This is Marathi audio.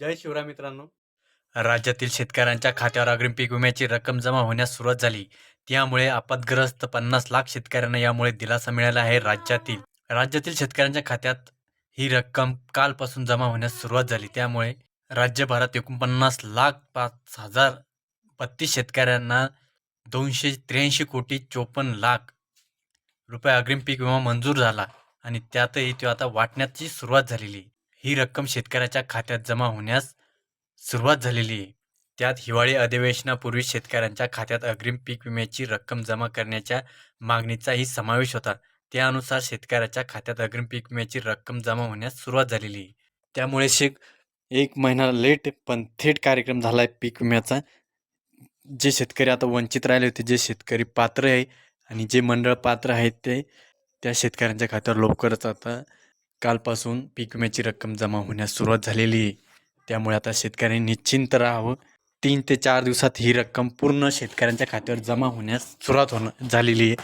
जय शिवराय मित्रांनो. राज्यातील शेतकऱ्यांच्या खात्यावर अग्रिम पीक विम्याची रक्कम जमा होण्यास सुरुवात झाली. त्यामुळे आपदग्रस्त पन्नास लाख शेतकऱ्यांना यामुळे दिलासा मिळाला आहे राज्यातील. राज्यातील शेतकऱ्यांच्या खात्यात ही रक्कम कालपासून जमा होण्यास सुरुवात झाली. त्यामुळे राज्यभरात एकोणपन्नास लाख पाच हजार बत्तीस शेतकऱ्यांना दोनशे त्र्याऐंशी कोटी चोपन्न लाख रुपये अग्रिम पीक विमा मंजूर झाला आणि त्यातही तो आता वाटण्याची सुरुवात झालेली आहे. ही रक्कम शेतकऱ्याच्या खात्यात जमा होण्यास सुरुवात झालेली आहे. त्यात हिवाळी अधिवेशनापूर्वी शेतकऱ्यांच्या खात्यात अग्रिम पीक विम्याची रक्कम जमा करण्याच्या मागणीचाही समावेश होता. त्यानुसार शेतकऱ्याच्या खात्यात अग्रिम पीक विम्याची रक्कम जमा होण्यास सुरुवात झालेली आहे. त्यामुळे शेक एक महिना लेट पण थेट कार्यक्रम झाला आहे पीक विम्याचा. जे शेतकरी आता वंचित राहिले होते जे शेतकरी पात्र आहे आणि जे मंडळ पात्र आहेत ते त्या शेतकऱ्यांच्या खात्यावर लवकरच आता कालपासून पीक विम्याची रक्कम जमा होण्यास सुरुवात झालेली आहे. त्यामुळे आता शेतकऱ्यांनी निश्चिंत राहावं. तीन ते चार दिवसात ही रक्कम पूर्ण शेतकऱ्यांच्या खात्यावर जमा होण्यास सुरुवात होणं झालेली आहे.